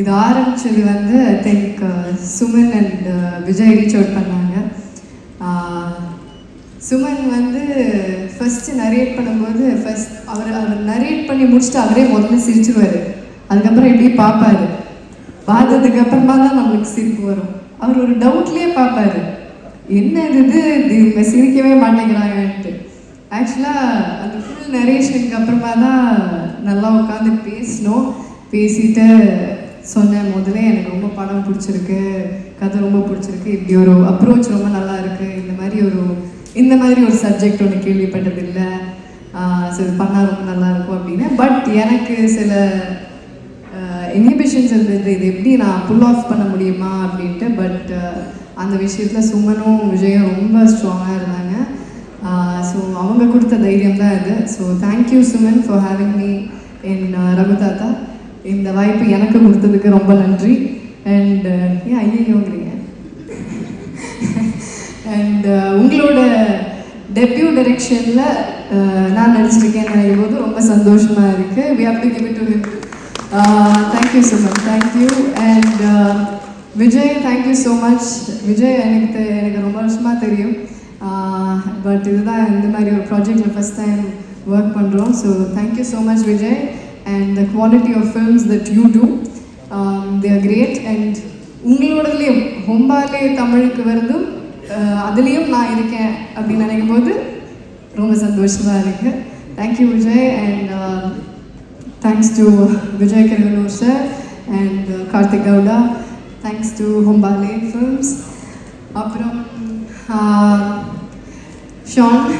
இது ஆரம்பிச்சது வந்து I think Suman and Vijay reach out பண்ணாங்க. சுமன் வந்து ஃபஸ்ட்டு நரேட் பண்ணும்போது ஃபஸ்ட் அவர் அவர் நரேட் பண்ணி முடிச்சுட்டு அவரே முதல்ல சிரிச்சிருவார். அதுக்கப்புறம் எப்படி பார்ப்பாரு. பார்த்ததுக்கு அப்புறமா தான் நம்மளுக்கு சிரிப்பு வரும். அவர் ஒரு டவுட்லேயே பார்ப்பாரு. என்ன இது இது? இது இவங்க சிரிக்கவே மாட்டேங்கிறாங்கன்ட்டு. ஆக்சுவலாக அந்த ஃபுல் நரேஷனுக்கு அப்புறமா தான் நல்லா உட்காந்து பேசினோம். பேசிட்டு சொன்னேன் முதலே எனக்கு ரொம்ப படம் பிடிச்சிருக்கு கதை ரொம்ப பிடிச்சிருக்கு. இப்படி ஒரு அப்ரோச் ரொம்ப நல்லா இருக்கு. இந்த மாதிரி ஒரு இந்த மாதிரி ஒரு சப்ஜெக்ட் ஒன்று கேள்விப்பட்டதில்லை. ஸோ இது பண்ணால் ரொம்ப நல்லா இருக்கும் அப்படின்னு. பட் எனக்கு சில இன்ஹிபிஷன்ஸ் இருந்தது. இது எப்படி நான் புல் ஆஃப் பண்ண முடியுமா அப்படின்ட்டு. பட் அந்த விஷயத்தில் சுமனும் விஜயும் ரொம்ப ஸ்ட்ராங்காக இருந்தாங்க. ஸோ அவங்க கொடுத்த தைரியம் தான் இது. So thank you Suman for having me என் ரகு தாத்தா இந்த வாய்ப்பு எனக்கு கொடுத்ததுக்கு ரொம்ப நன்றி. அண்ட் uh, ஏன் ஐயோங்கிறீங்க அண்ட் uh, உங்களோட டெபியூ டைரக்ஷனில் uh, நான் நடிச்சிருக்கேன்னு நினைக்கும் போது ரொம்ப சந்தோஷமாக இருக்குது we have to give it to him thank you so much thank you and Vijay thank you so much Vijay எனக்கு எனக்கு ரொம்ப வருஷமாக தெரியும். பட் இதுதான் இந்த மாதிரி ஒரு ப்ராஜெக்டில் ஃபஸ்ட் டைம் ஒர்க் பண்ணுறோம் so thank you so much Vijay. And the quality of films that you do they are great and உங்களோடதுலேயும் Hombale தமிழுக்கு வருதும் அதுலேயும் நான் இருக்கேன் அப்படின்னு நினைக்கும் போது ரொம்ப சந்தோஷமாக இருக்குது thank you Vijay. And thanks to Vijay Kiraganur sir and uh, Karthik Gowda. Thanks to Hombale films அப்புறம் ஷான்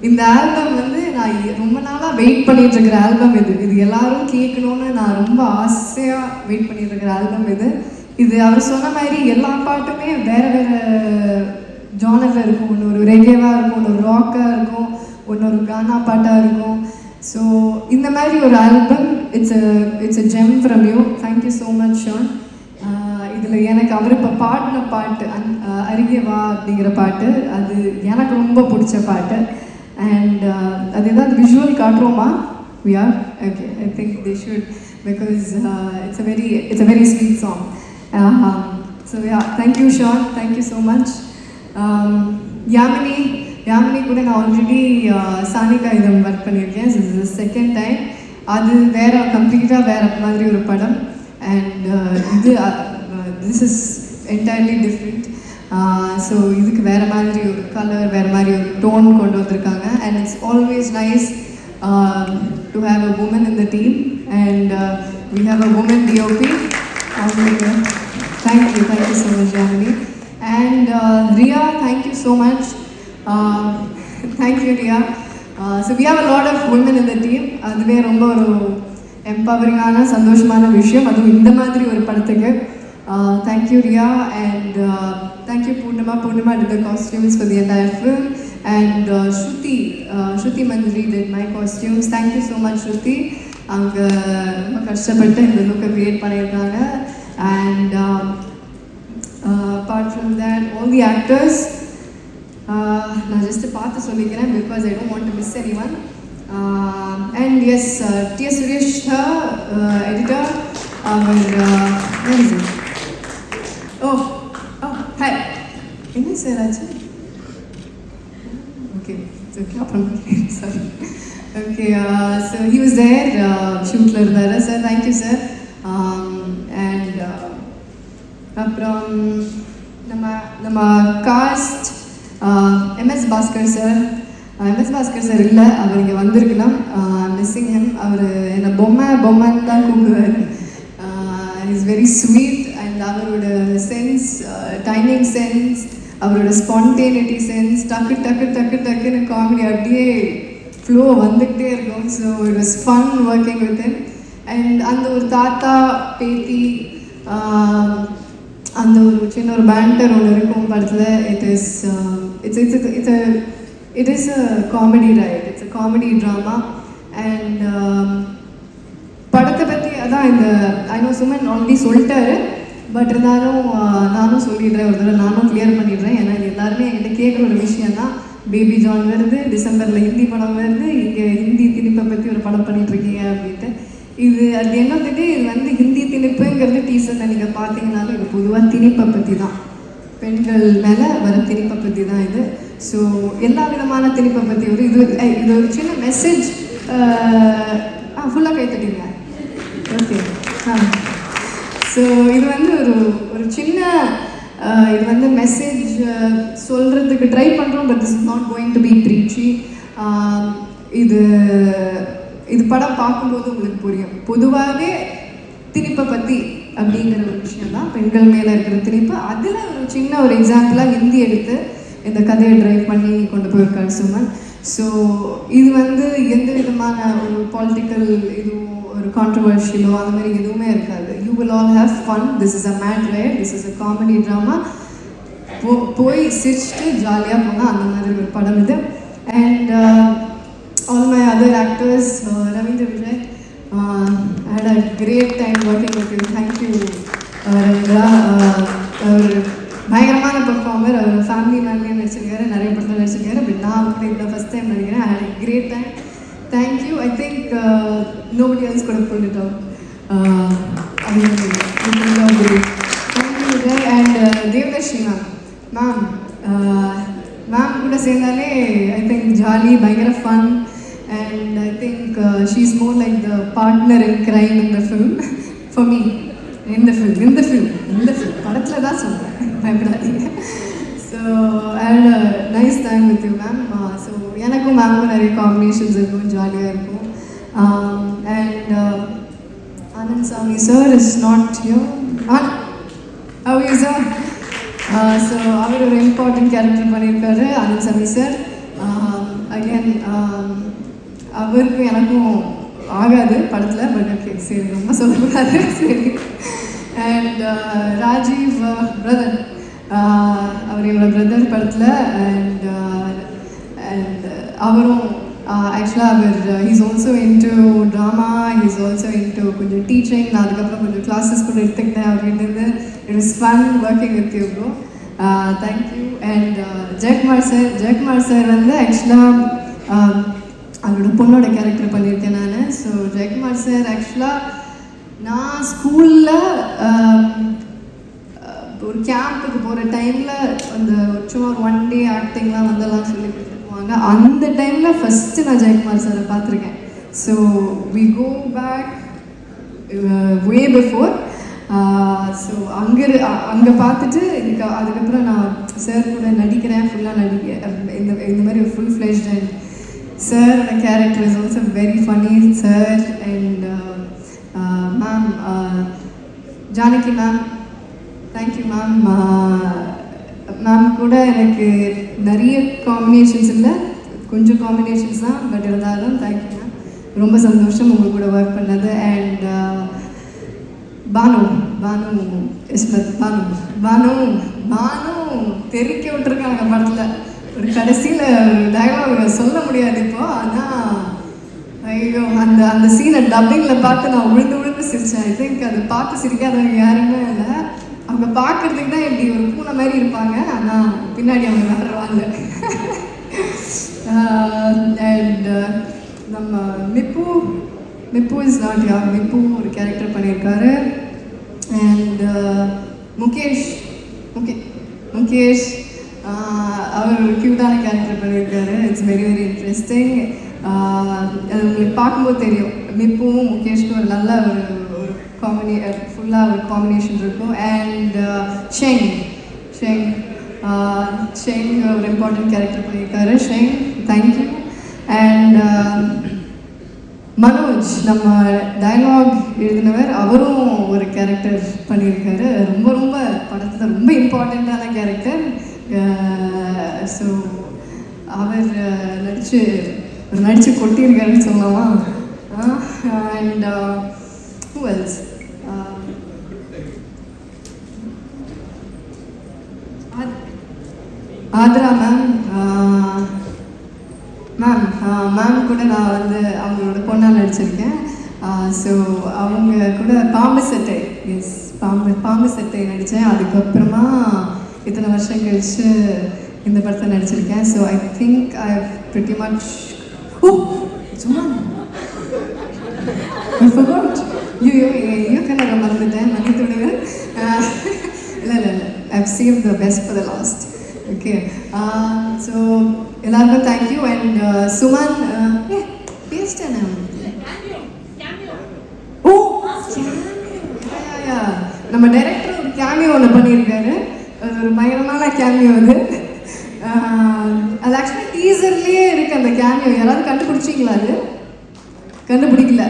இந்த ஆல்பம் வந்து நான் ரொம்ப நாளாக வெயிட் பண்ணிட்டு இருக்கிற ஆல்பம் இது. இது எல்லாரும் கேட்கணும்னு நான் ரொம்ப ஆசையாக வெயிட் பண்ணிட்டு இருக்கிற ஆல்பம் இது. இது அவர் சொன்ன மாதிரி எல்லா பாட்டுமே வேற வேற ஜானரில் இருக்கும். ஒன்று ஒரு ரெகேவாக இருக்கும் ஒன்று ஒரு ராக்காக இருக்கும் ஒன்று ஒரு கானா பாட்டாக இருக்கும். ஸோ இந்த மாதிரி ஒரு album it's a it's a gem from you thank you so much Sean இதில் எனக்கு அவர் இப்போ பாடின பாட்டு அந் அருகே வா அப்படிங்கிற பாட்டு அது எனக்கு ரொம்ப பிடிச்ச பாட்டு. அண்ட் அது ஏதாவது visual காட்டுறோமா we are okay I think they should because it's a very it's a very sweet song so yeah thank you Sean thank you so much Yamini Yamini கூட நான் ஆல்ரெடி சானிகா இதம் ஒர்க் பண்ணியிருக்கேன். Second time அது வேற கம்ப்ளீட்டாக வேற மாதிரி ஒரு படம். அண்ட் இது this is entirely different so இதுக்கு வேறு மாதிரி ஒரு கலர் வேறு மாதிரி ஒரு டோன் கொண்டு வந்திருக்காங்க. And it's always nice to have a woman in the team and we have a woman DOP அவங்களுக்கு thank you thank you so much Jamini and Riya thank you so much thank you Riya so we have a lot of woman in the team அதுவே ரொம்ப ஒரு எம்பவரிங்கான சந்தோஷமான விஷயம். அதுவும் இந்த மாதிரி ஒரு படத்துக்கு. Thank you Riya and thank you Purnima. Purnima did the costumes for the entire film. And uh, Shruti Shruti Manjari did my costumes. Thank you so much Shruti அவங்க ரொம்ப கஷ்டப்பட்டு இந்த லுக்கை க்ரியேட் பண்ணியிருக்காங்க. And apart from that all the actors நான் just பார்த்து சொல்லிக்கிறேன் because I don't want to miss any one and S T S Suresh editor அவர் ஓ ஓ என்ன சார் ஆச்சு? ஓகே ஓகே அப்புறம் sorry. Okay so he was there ஷூட்டில் இருந்தார். Sir thank you sir and அப்புறம் நம்ம நம்ம cast MS Bhaskar sir MS Bhaskar sir இல்லை அவர் இங்கே வந்திருக்கலாம் மிஸ்ஸிங் uh, ஹெம் அவர் என்னை பொம்மை பொம்மைன்னு தான் கூப்பிடுவார். இஸ் வெரி ஸ்வீட் அண்ட் அவரோட சென்ஸ் டைமிங் சென்ஸ் அவரோட ஸ்பான்டேனிட்டி சென்ஸ் டக்கு டக்கு டக்கு டக்குன்னு காமெடி அப்படியே ஃப்ளோ வந்துக்கிட்டே இருக்கும். So it was fun working with in and அந்த ஒரு தாத்தா பேத்தி அந்த ஒரு சின்ன ஒரு பேண்டர் ஒன்று இருக்கும் படத்தில். It is it's it's it's it is a comedy right it's a comedy drama and படத்தை பற்றி அதான் இந்த ஐ நோ சுமன் ஆல்ரெடி சொல்லிட்டாரு. பட் இருந்தாலும் நானும் சொல்லிடுறேன் ஒரு தடவை நானும் கிளியர் பண்ணிடுறேன். ஏன்னா இது எல்லாருமே என்கிட்ட கேட்குற ஒரு விஷயம் தான் பேபி ஜான் வருது டிசம்பரில் ஹிந்தி படம் வருது இங்கே ஹிந்தி திணிப்பை பற்றி ஒரு படம் பண்ணிகிட்ருக்கீங்க அப்படின்ட்டு. இது அது என்ன வந்துட்டு இது வந்து ஹிந்தி திணிப்புங்கிறது டீசரில் நீங்கள் பார்த்தீங்கன்னாலும் இது பொதுவாக திணிப்பை பற்றி தான் பெண்கள் மேலே வர திணிப்பை பற்றி தான் இது. ஸோ எல்லா விதமான திணிப்பை பற்றி ஒரு இது இது ஒரு சின்ன மெசேஜ் ஆ ஃபுல்லாக கை தட்டிங்க ஓகே ஆ. ஸோ இது வந்து ஒரு ஒரு சின்ன இது வந்து மெசேஜ் சொல்கிறதுக்கு ட்ரை பண்ணுறோம் but this is not going to be preachy இது இது படம் பார்க்கும்போது உங்களுக்கு புரியும். பொதுவாகவே திணிப்பை பற்றி அப்படிங்கிற ஒரு விஷயம் தான் பெண்கள் மேலே இருக்கிற திணிப்பு. அதில் ஒரு சின்ன ஒரு எக்ஸாம்பிளாக ஹிந்தி எடுத்து இந்த கதையை ட்ரைவ் பண்ணி கொண்டு போயிருக்காரு சுமன். ஸோ இது வந்து எந்த விதமான ஒரு பாலிட்டிக்கல் இதுவும் ஒரு கான்ட்ரவர்ஷியலோ அந்த மாதிரி எதுவுமே இருக்காது. Will all ஆல் fun. Fun this is a mad This this is comedy comedy drama போ போய் சிரிச்சுட்டு ஜாலியாக போனால் அந்த மாதிரி ஒரு படம் இது. And all my other actors Ravindra Vijay had a great time working with you thank you Ravindra அவர் பயங்கரமான பெர்ஃபார்மர் அவர் ஃபேமிலி மேன்லேயும் நடிச்சிருக்காரு நிறைய படத்தில் நடிச்சிருக்காரு. பட் நான் வந்து இந்த ஃபஸ்ட் டைம் நடிக்கிறேன். Had a great time thank you I think nobody else கூட போட்டுட்டோம் and Devadarshi ma'am ma'am ma'am கூட சேர்ந்தாலே ஐ திங்க் ஜாலி பயங்கர fun and I think she is more like the partner in crime in the film for me இந்த film இந்த film இந்த film படத்தில் தான் சொல்கிறேன் பயப்படாதீங்க so and nice time with you ma'am so எனக்கும் மேமும் நிறைய காம்பினேஷன்ஸ் இருக்கும் ஜாலியாக இருக்கும் and Anand Sami sir is not Anand, how are you sir? Uh, so அவர் ஒரு இம்பார்ட்டன்ட் கேரக்டர் பண்ணியிருக்காரு அனந்த் சாமி சார் அகேன் அவருக்கும் எனக்கும் ஆகாது படத்தில் பட் ஓகே சரி ரொம்ப சொல்லக்கூடாது. சரி. அண்ட் ராஜீவ் பிரதர் அவர் என்னோட பிரதர் படத்தில் அண்ட் அண்ட் அவரும் ஆக்சுவலாக அவர் he's also into drama he's also into கொஞ்சம் டீச்சிங் நான் அதுக்கப்புறம் கொஞ்சம் கிளாஸஸ் கூட எடுத்துக்கிட்டேன் அப்படின்றது. It is fun working with you bro thank you and Jayakumar sir Jayakumar sir வந்து ஆக்சுவலாக um, அவரோட பொண்ணோட கேரக்டர் பண்ணியிருக்கேன் நான். ஸோ ஜெயக்குமார் சார் ஆக்சுவலாக நான் ஸ்கூலில் ஒரு கேம்புக்கு போகிற டைமில் அந்த சும்மா ஒரு ஒன் டே ஆக்டிங்லாம் வந்தெல்லாம் சொல்லி கொடுத்துருவாங்க அந்த டைமில் ஃபஸ்ட்டு நான் ஜெயக்குமார் சாரை பார்த்துருக்கேன். So we go back way uh, before so uh, அங்கே அங்கே பார்த்துட்டு இதுக்கு அதுக்கப்புறம் நான் சார் கூட நடிக்கிறேன். ஃபுல்லாக நடிக்க இந்த இந்த மாதிரி full fleshed and sir character is also very funny sir and ma'am Janaki ma'am thank you ma'am நான் கூட எனக்கு நிறைய காம்பினேஷன்ஸ் இல்லை. கொஞ்சம் காம்பினேஷன்ஸ் தான் பட் இருந்தாலும் தேங்க்யூ ரொம்ப சந்தோஷம் உங்கள் கூட ஒர்க் பண்ணது. And uh, Banu Banu Ismat Banu. பானு பானு தெரிக்க விட்டுருக்காங்க படத்தில். ஒரு கடைசியில் டயலாக் சொல்ல முடியாது இப்போ ஆனால் ஐயோ அந்த அந்த சீனை டப்பிங்கில் பார்த்து நான் உழுந்து உழுந்து சிரித்தேன் ஐ திங்க் அது பார்த்து சிரிக்காதவங்க யாருமே இல்லை. அவங்க பார்க்கறதுக்கு தான் இப்படி ஒரு பூனை மாதிரி இருப்பாங்க. ஆனால் பின்னாடி அவங்க வர்றவாங்க அண்ட் uh, நம்ம மிப்பு மிப்பு இஸ் நாட் யார் மிப்பு ஒரு கேரக்டர் பண்ணியிருக்காரு. அண்ட் uh, முகேஷ் முகே முகேஷ் அவர் ஒரு க்யூட்டான கேரக்டர் பண்ணியிருக்காரு. இட்ஸ் வெரி வெரி இன்ட்ரெஸ்டிங் அது உங்களுக்கு பார்க்கும்போது தெரியும். மிப்புவும் முகேஷ்க்கும் ஒரு நல்ல ஒரு ஒரு காமெடி ஃபுல்லாக ஒரு காம்பினேஷன் இருக்கும் அண்ட் ஷெங் ஷெங் ஷெங் ஒரு இம்பார்ட்டன்ட் கேரக்டர் பண்ணியிருக்காரு ஷெங் தேங்க்யூ அண்ட் மனோஜ் நம்ம டயலாக் எழுதினவர் அவரும் ஒரு கேரக்டர் பண்ணியிருக்காரு. ரொம்ப ரொம்ப படத்தில் ரொம்ப இம்பார்ட்டண்ட்டான கேரக்டர் ஸோ அவர் நடித்து ஒரு நடித்து கொட்டியிருக்காருன்னு சொல்லலாம்? And who else Athra ma'am ma'am ma'am கூட நான் வந்து அவங்களோட பொண்ணால் நடிச்சிருக்கேன். ஸோ அவங்க கூட பாம்பு சட்டை எஸ் பாம்பு பாம்பு சட்டை நடித்தேன் அதுக்கப்புறமா இத்தனை வருஷம் கழிச்சு இந்த படத்தை நடிச்சிருக்கேன். So I think I pretty much oh சும்மா ஐயோ ஐயோ கண்ணை மறந்துட்டேன் மன்னித்துடுங்க இல்லை இல்லை இல்லை. I've save the best for the last okay so எல்லாருக்கும் தேங்க்யூ அண்ட் சுமன் பேசிட்டேன் ஓ. நம்ம டைரக்டர் ஒரு கேமியோ ஒன்று பண்ணியிருக்காரு. அது ஒரு பயங்கரமான கேமியோ அது. ஆஹ், அது ஆக்சுவலி டீசர்லேயே இருக்கு அந்த கேமியோ யாராவது கண்டுபிடிச்சிங்களா அது? கண்டுபிடிக்கல.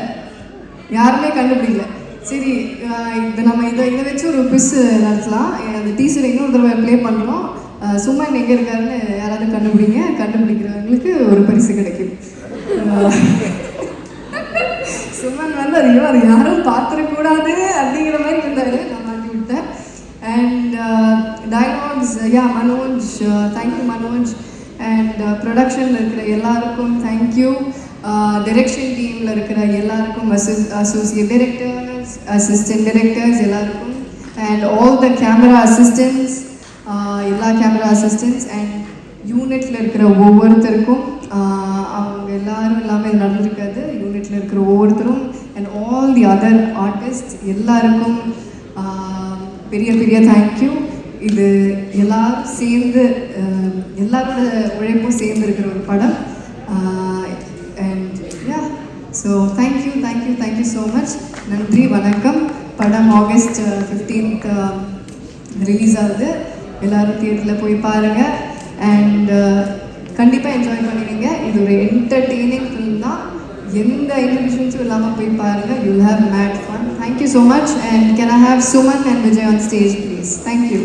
யாருமே கண்டுபிடிக்கல. சரி ஆஹ் இது நம்ம இதை இதை வச்சு ஒரு குவிஸ் நடத்தலாம். அந்த டீச்சர் இன்னொரு தடவை ப்ளே பண்ணுறோம் சுமன் எங்கே இருக்காருன்னு யாராவது கண்டுபிடிங்க கண்டுபிடிக்கிறவங்களுக்கு ஒரு பரிசு கிடைக்கும். சுமன் வந்து ஐயோ அது யாரும் பார்த்துடக்கூடாது அப்படிங்கிற மாதிரி இருந்தார் நான் மாட்டி விட்டேன் and dialogues yeah Manoj thank you Manoj. And ப்ரொடக்ஷனில் இருக்கிற எல்லாருக்கும் தேங்க்யூ டிரெக்ஷன் டீமில் இருக்கிற எல்லாருக்கும் அசோசியேட் டிரெக்டர்ஸ் அசிஸ்டன்ட் டைரக்டர்ஸ் எல்லாருக்கும். And all the camera assistants எல்லா கேமரா அசிஸ்டன்ஸ் அண்ட் யூனிட்டில் இருக்கிற ஒவ்வொருத்தருக்கும் அவங்க எல்லாரும் இல்லாமல் இது நடந்திருக்காது. யூனிட்டில் இருக்கிற ஒவ்வொருத்தரும் and all the other artist எல்லாருக்கும் பெரிய பெரிய தேங்க்யூ இது எல்லாரும் சேர்ந்து எல்லாரோட உழைப்பும் சேர்ந்து இருக்கிற ஒரு படம். And yeah so thank you thank you thank you so much நன்றி வணக்கம். படம் ஆகஸ்ட் ஃபிஃப்டீன்த் ரிலீஸ் ஆகுது. எல்லாரும் தியேட்டரில் போய் பாருங்கள் அண்ட் uh, கண்டிப்பாக என்ஜாய் பண்ணுவீங்க இது ஒரு என்டர்டெய்னிங் ஃபிலிம் தான். எந்த இன்ஹிபிஷன்ஸும் இல்லாமல் போய் பாருங்கள் you have made fun thank you so much and can I have Suman and Vijay on stage please thank you